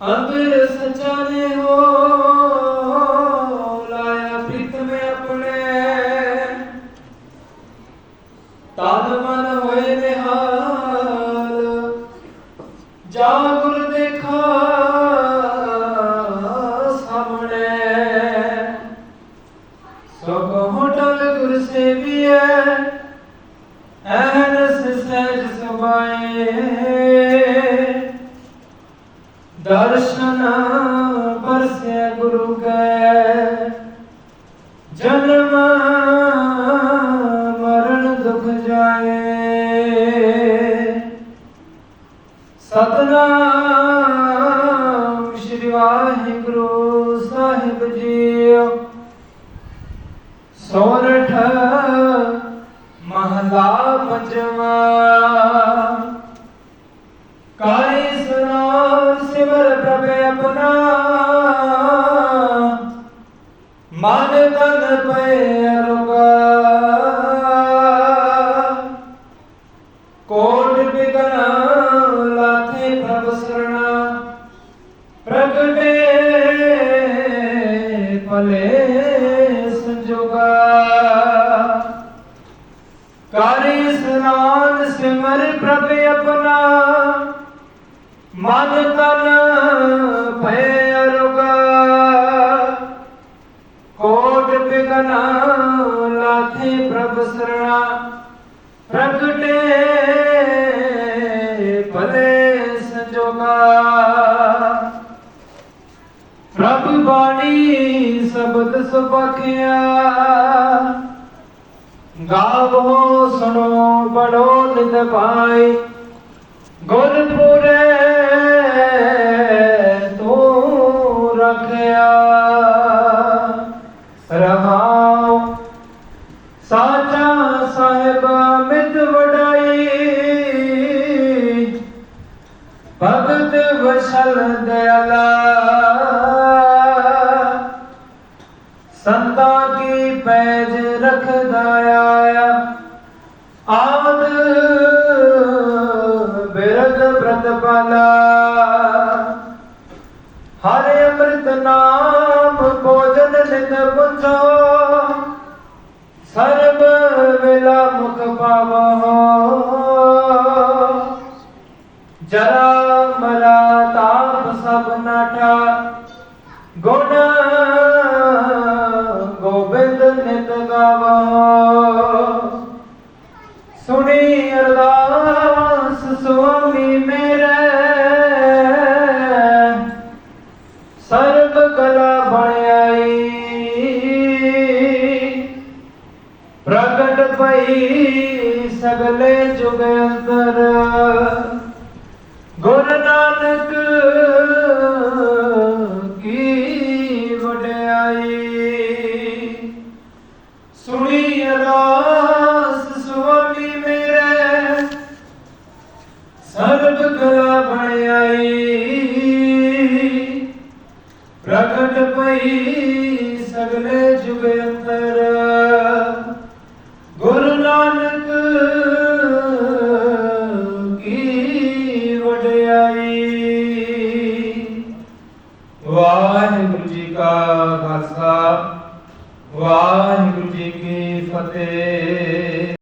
ਅੰਦਰ ਸੱਚਾ ਨੇ ਹੋ ਲਾਇਆ ਪ੍ਰੀਤਮ ਆਪਣੇ ਤਨ ਮਨ ਹੋਏ ਨਿਹਾਲ ਜਾ ਗੁਰ ਦੇਖਾ ਸਾਹਮਣੇ ਸਭ ਹੋਟਲ ਗੁਰ ਸੇਵੀਐ ਐਨਸ ਸਹਿਜ ਸੁਭਾਏ ਦਰਸ਼ਨ ਪਰਸੇ ਗੁਰੂ ਕੈ। ਜਨਮ ਮਰਨ ਦੁਖ ਜਾਏ। ਸਤਨਾਮ ਸ਼੍ਰੀ ਵਾਹਿਗੁਰੂ ਸਾਹਿਬ ਜੀਓ। ਸੋਰਠ ਮਹਲਾ ਪੰਜਵਾ। ਕਾਇ ਸੁਨਾਮ ਸਿਮਰ ਪ੍ਰਭ ਆਪਣਾ। ਮਨ ਤਨ ਪਏ ਅਰੁਗਾ ਕੋਟ ਬਿਗਨਾ ਲਾਥੇ ਪ੍ਰਭ ਸਰਣਾ ਪ੍ਰਗਟੇ ਭਲੇ ਸੰਜੋਗਾ। ਕਾਰੇ ਸਨਾਨ ਸਿਮਰ ਪ੍ਰਭ ਆਪਣਾ। ਮਨ ਤਨ ਭੈ ਅਰੁਗਾ। ਕੋਟ ਬਿਗਨਾ ਲਾਥੇ ਪ੍ਰਭ ਸਰਣਾ। ਪ੍ਰਗਟੇ ਭਲੇ ਸੰਜੋਗਾ। ਪ੍ਰਭ ਬਾਣੀ ਸ਼ਬਦ ਸੁਭਖਿਆ। ਗਾਵੋ ਸੁਣੋ ਬੜੋ ਨਿਤ ਪਾਈ ਗੁਰਪੁਰੇ ਭਗਤ ਵਸ਼ਲ ਦਇਆਲਾ ਸੰਤਾ ਕੀ ਪੈਜ ਰਖਦਾ ਆਇਆ? ਆਦ ਬਿਰਦ ਪ੍ਰਤਪਾਲਾ। ਹਰਿ ਅੰਮ੍ਰਿਤ ਨਾਮ ਭੋਜਨ ਨਿਤ ਪੁੰਜੋ ਸਰਬ ਵੇਲਾ ਮੁਖ ਪਾਵੋ। ਜਰਾ ਗੁਣ ਗੋਬਿੰਦ ਨਿਤ ਗਾਵੋ। ਸੁਣੀ ਅਰਦਾਸ ਸੁਆਮੀ ਮੇਰੇ। ਸਰਬ ਕਲਾ ਬਣ ਆਈ। ਪ੍ਰਗਟ ਪਈ ਸਗਲੇ ਜੁਗ ਅੰਦਰ। ਗੁਰੂ ਨਾਨਕ ਪ੍ਰਗਟ ਪਈ ਸਗਲੇ ਜੁਗ ਅੰਦਰ। ਗੁਰੂ ਨਾਨਕ ਵਡਿਆਈ। ਵਾਹਿਗੁਰੂ ਜੀ ਕਾ ਖਾਲਸਾ, ਵਾਹਿਗੁਰੂ ਜੀ ਕੀ ਫਤਿਹ।